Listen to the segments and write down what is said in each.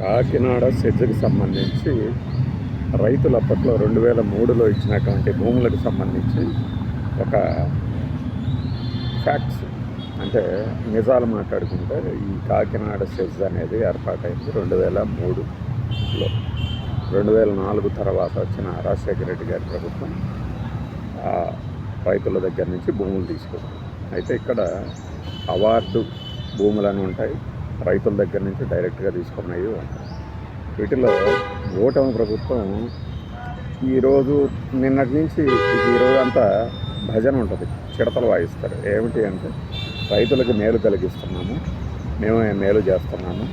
కాకినాడ సెజ్కి సంబంధించి రైతులు అప్పట్లో రెండు వేల మూడులో ఇచ్చినటువంటి భూములకు సంబంధించి ఒక ఫ్యాక్ట్స్ అంటే నిజాలు మాట్లాడుకుంటే ఈ కాకినాడ సెజ్ అనేది ఏర్పాటైంది రెండు వేల మూడులో. రెండు వేల నాలుగు తర్వాత వచ్చిన రాజశేఖర రెడ్డి గారి ప్రభుత్వం రైతుల దగ్గర నుంచి భూములు తీసుకుంది. అయితే ఇక్కడ అవార్డు భూములని ఉంటాయి. రైతుల దగ్గర నుంచి డైరెక్ట్గా తీసుకున్నవి వీటిలో ఓటమి ప్రభుత్వం ఈరోజు నిన్నటి నుంచి ఈరోజు అంతా భజన ఉంటుంది. చిడతలు వాయిస్తారు. ఏమిటి అంటే రైతులకు మేలు కలిగిస్తున్నాము. మేమే మేలు చేస్తున్నాము.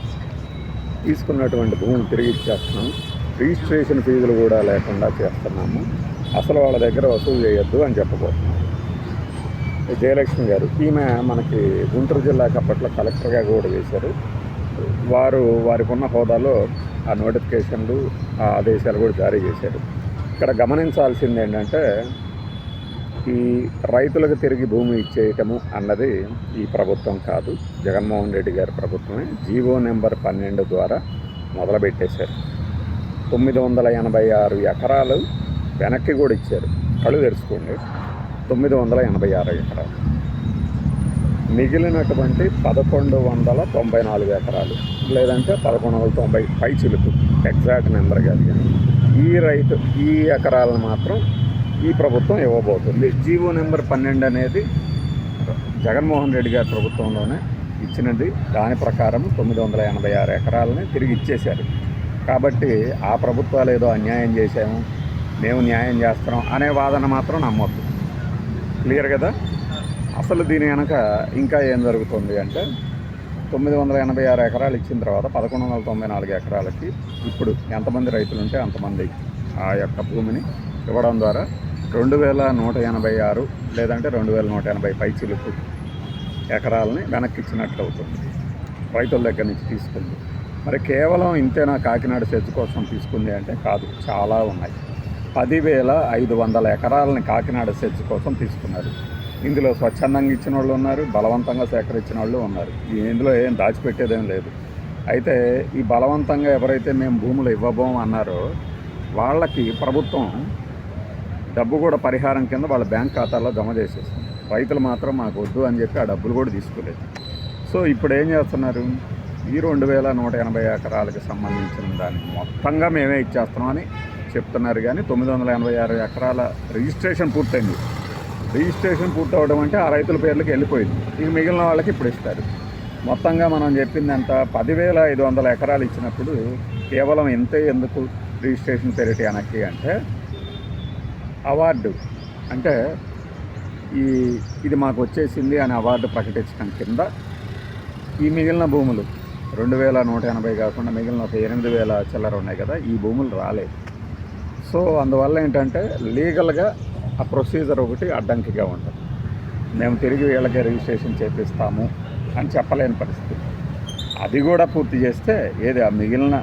తీసుకున్నటువంటి భూమిని తిరిగి ఇచ్చేస్తున్నాము. రిజిస్ట్రేషన్ ఫీజులు కూడా లేకుండా చేస్తున్నాము. అసలు వాళ్ళ దగ్గర వసూలు చేయొద్దు అని చెప్పబోతున్నాం. జయలక్ష్మి గారు. ఈమె మనకి గుంటూరు జిల్లాకి అప్పట్లో కలెక్టర్గా కూడా చేశారు వారు వారికి ఉన్న హోదాలో ఆ నోటిఫికేషన్లు ఆ ఆదేశాలు కూడా జారీ చేశారు. ఇక్కడ గమనించాల్సింది ఏంటంటే ఈ రైతులకు తిరిగి భూమి ఇచ్చేయటము అన్నది ఈ ప్రభుత్వం కాదు. జగన్మోహన్ రెడ్డి గారి ప్రభుత్వమే జీవో నెంబర్ పన్నెండు ద్వారా మొదలుపెట్టేశారు. తొమ్మిది వందల ఎనభై ఆరు ఎకరాలు వెనక్కి కూడా ఇచ్చారు. కళ్ళు తెరుచుకోండి. తొమ్మిది వందల ఎనభై ఆరు ఎకరాలు. మిగిలినటువంటి పదకొండు వందల తొంభై నాలుగు ఎకరాలు. లేదంటే పదకొండు వందల తొంభై పై చిలుకు ఎగ్జాక్ట్ నెంబర్ కాదు ఈ రైతు ఈ ఎకరాలను మాత్రం ఈ ప్రభుత్వం ఇవ్వబోతుంది. జీవో నెంబర్ పన్నెండు అనేది జగన్మోహన్ రెడ్డి గారి ప్రభుత్వంలోనే ఇచ్చినది. దాని ప్రకారం తొమ్మిది వందల ఎనభై ఆరు ఎకరాలని తిరిగి ఇచ్చేశారు. కాబట్టి ఆ ప్రభుత్వాలు ఏదో అన్యాయం చేశాము మేము న్యాయం చేస్తున్నాం అనే వాదన మాత్రం నమ్మొద్దు. క్లియర్ కదా? అసలు దీని వెనక ఇంకా ఏం జరుగుతుంది అంటే తొమ్మిది వందల ఎనభై ఆరు ఎకరాలు ఇచ్చిన తర్వాత పదకొండు వందల తొంభై నాలుగు ఎకరాలకి ఇప్పుడు ఎంతమంది రైతులు ఉంటే అంతమంది ఆ యొక్క భూమిని ఇవ్వడం ద్వారా రెండు వేల నూట ఎనభై ఆరు లేదంటే రెండు వేల నూట ఎనభై పై చిలుకు ఎకరాలని వెనక్కి ఇచ్చినట్లు అవుతుంది. రైతుల దగ్గర నుంచి తీసుకుంది. మరి కేవలం ఇంతేనా కాకినాడ సెజ్ కోసం తీసుకుంది అంటే కాదు చాలా ఉన్నాయి. పదివేల ఐదు వందల ఎకరాలని కాకినాడ సెర్చ్ కోసం తీసుకున్నారు. ఇందులో స్వచ్ఛందంగా ఇచ్చిన వాళ్ళు ఉన్నారు బలవంతంగా సేకరించిన వాళ్ళు ఉన్నారు. ఇందులో ఏం దాచిపెట్టేదేం లేదు. అయితే ఈ బలవంతంగా ఎవరైతే మేము భూములు ఇవ్వబోం అన్నారో వాళ్ళకి ప్రభుత్వం డబ్బు కూడా పరిహారం కింద వాళ్ళ బ్యాంక్ ఖాతాలో జమ చేసేస్తుంది రైతులు మాత్రం మాకు వద్దు అని చెప్పి ఆ డబ్బులు కూడా తీసుకోలేదు. సో ఇప్పుడు ఏం చేస్తున్నారు? ఈ రెండు వేల నూట ఎనభై ఎకరాలకు సంబంధించిన దాన్ని మొత్తంగా మేమే ఇచ్చేస్తున్నామని చెప్తున్నారు కానీ తొమ్మిది వందల ఎనభై ఆరు ఎకరాల రిజిస్ట్రేషన్ పూర్తయింది. రిజిస్ట్రేషన్ పూర్తవడం అంటే ఆ రైతుల పేర్లకు వెళ్ళిపోయింది. ఇక మిగిలిన వాళ్ళకి ఇప్పుడు ఇస్తారు. మొత్తంగా మనం చెప్పింది ఎంత పదివేల ఐదు వందల ఎకరాలు ఇచ్చినప్పుడు కేవలం ఇంతే ఎందుకు రిజిస్ట్రేషన్ పెరిటి అనకి అంటే అవార్డు. అంటే ఈ ఇది మాకు వచ్చేసింది అని అవార్డు ప్రకటించడం కింద ఈ మిగిలిన భూములు రెండు వేల నూట ఎనభై కాకుండా మిగిలిన ఒక ఎనిమిది వేల చిల్లర ఉన్నాయి కదా ఈ భూములు రాలేదు. సో అందువల్ల ఏంటంటే లీగల్గా ఆ ప్రొసీజర్ ఒకటి అడ్డంకిగా ఉంటుంది. మేము తిరిగి వీళ్ళకే రిజిస్ట్రేషన్ చేపిస్తాము అని చెప్పలేని పరిస్థితి. అది కూడా పూర్తి చేస్తే ఏది ఆ మిగిలిన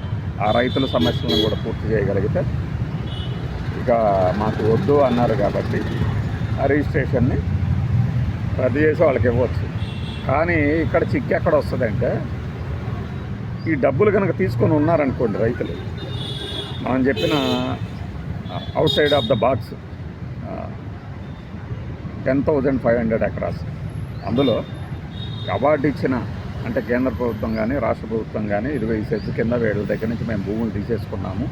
ఆ రైతుల సమస్యలను కూడా పూర్తి చేయగలిగితే ఇక మాకు వద్దు అన్నారు కాబట్టి ఆ రిజిస్ట్రేషన్ని రద్దు చేసి వాళ్ళకి ఇవ్వచ్చు. కానీ ఇక్కడ చిక్కు ఎక్కడ వస్తుందంటే ఈ డబ్బులు కనుక తీసుకొని ఉన్నారనుకోండి రైతులు మనం చెప్పిన outside of the box ten thousand five hundred acres అందులో అవార్డు ఇచ్చిన అంటే కేంద్ర ప్రభుత్వం కానీ రాష్ట్ర ప్రభుత్వం కానీ ఇరవై ఈ కింద వేడుల దగ్గర నుంచి మేము భూములు తీసేసుకున్నాము.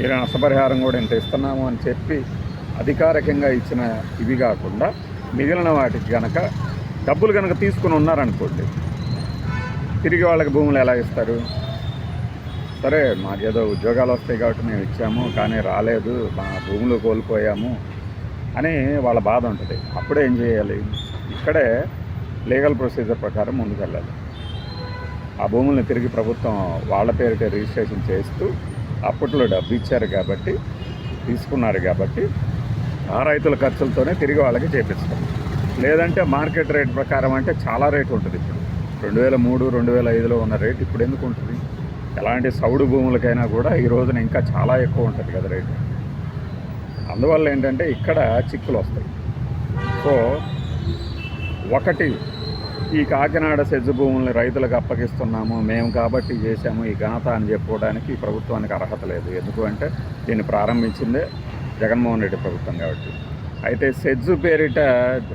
ఈ నష్టపరిహారం కూడా ఇంత ఇస్తున్నాము అని చెప్పి అధికారికంగా ఇచ్చిన ఇవి కాకుండా మిగిలిన వాటికి కనుక డబ్బులు కనుక తీసుకుని ఉన్నారనుకోండి తిరిగి వాళ్ళకి భూములు ఎలా ఇస్తారు? సరే మాకు ఏదో ఉద్యోగాలు వస్తాయి కాబట్టి మేము ఇచ్చాము కానీ రాలేదు మా భూములు కోల్పోయాము అని వాళ్ళ బాధ ఉంటుంది. అప్పుడే ఏం చేయాలి? ఇక్కడే లీగల్ ప్రొసీజర్ ప్రకారం ముందుకెళ్ళాలి. ఆ భూముల్ని తిరిగి ప్రభుత్వం వాళ్ళ పేరిట రిజిస్ట్రేషన్ చేస్తూ అప్పట్లో డబ్బు ఇచ్చారు కాబట్టి తీసుకున్నారు కాబట్టి ఆ రైతుల ఖర్చులతోనే తిరిగి వాళ్ళకి చేపిస్తాం. లేదంటే మార్కెట్ రేట్ ప్రకారం అంటే చాలా రేటు ఉంటుంది ఇప్పుడు. రెండు వేల మూడు రెండు వేల ఐదులో ఉన్న రేట్ ఇప్పుడు ఎందుకు ఉంటుంది? ఎలాంటి సౌడు భూములకైనా కూడా ఈ రోజున ఇంకా చాలా ఎక్కువ ఉంటుంది కదా రేటు. అందువల్ల ఏంటంటే ఇక్కడ చిక్కులు వస్తాయి. సో ఒకటి ఈ కాకినాడ సెజ్జు భూముల్ని రైతులకు అప్పగిస్తున్నాము మేము కాబట్టి చేశాము ఈ ఘనత అని చెప్పుకోవడానికి ఈ ప్రభుత్వానికి అర్హత లేదు. ఎందుకు అంటే దీన్ని ప్రారంభించిందే జగన్మోహన్ రెడ్డి ప్రభుత్వం కాబట్టి. అయితే సెజ్జు పేరిట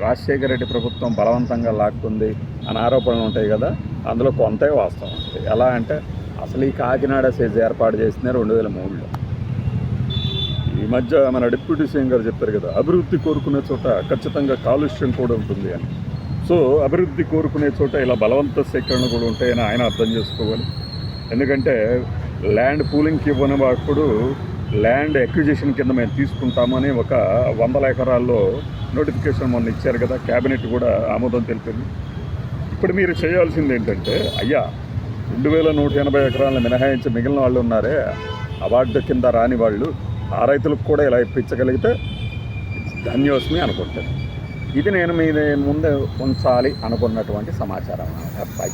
రాజశేఖర రెడ్డి ప్రభుత్వం బలవంతంగా లాక్కుంది అని ఆరోపణలు ఉంటాయి కదా అందులో కొంతే వాస్తవం. ఎలా అంటే అసలు ఈ కాకినాడ సెజ్ ఏర్పాటు చేసిందే రెండు వేల మూడులో. ఈ మధ్య మన డిప్యూటీ సీఎం గారు చెప్పారు కదా అభివృద్ధి కోరుకునే చోట ఖచ్చితంగా కాలుష్యం కూడా ఉంటుంది అని. సో అభివృద్ధి కోరుకునే చోట ఇలా బలవంత సేకరణ కూడా ఉంటాయని ఆయన అర్థం చేసుకోవాలి. ఎందుకంటే ల్యాండ్ పూలింగ్కి ఇవ్వనప్పుడు ల్యాండ్ ఎక్విజిషన్ కింద మేము తీసుకుంటామని ఒక వందల ఎకరాల్లో నోటిఫికేషన్ మొన్న ఇచ్చారు కదా క్యాబినెట్ కూడా ఆమోదం తెలిపింది. ఇప్పుడు మీరు చేయాల్సింది ఏంటంటే అయ్యా రెండు వేల నూట ఎనభై ఎకరాలను మినహాయించి మిగిలిన వాళ్ళు ఉన్నారే అవార్డు కింద రాని వాళ్ళు ఆ రైతులకు కూడా ఇలా ఇప్పించగలిగితే ధన్యోస్మి అనుకుంటాను ఇది నేను మీ ముందే ఉంచాలి అనుకున్నటువంటి సమాచారం. అబ్బాయి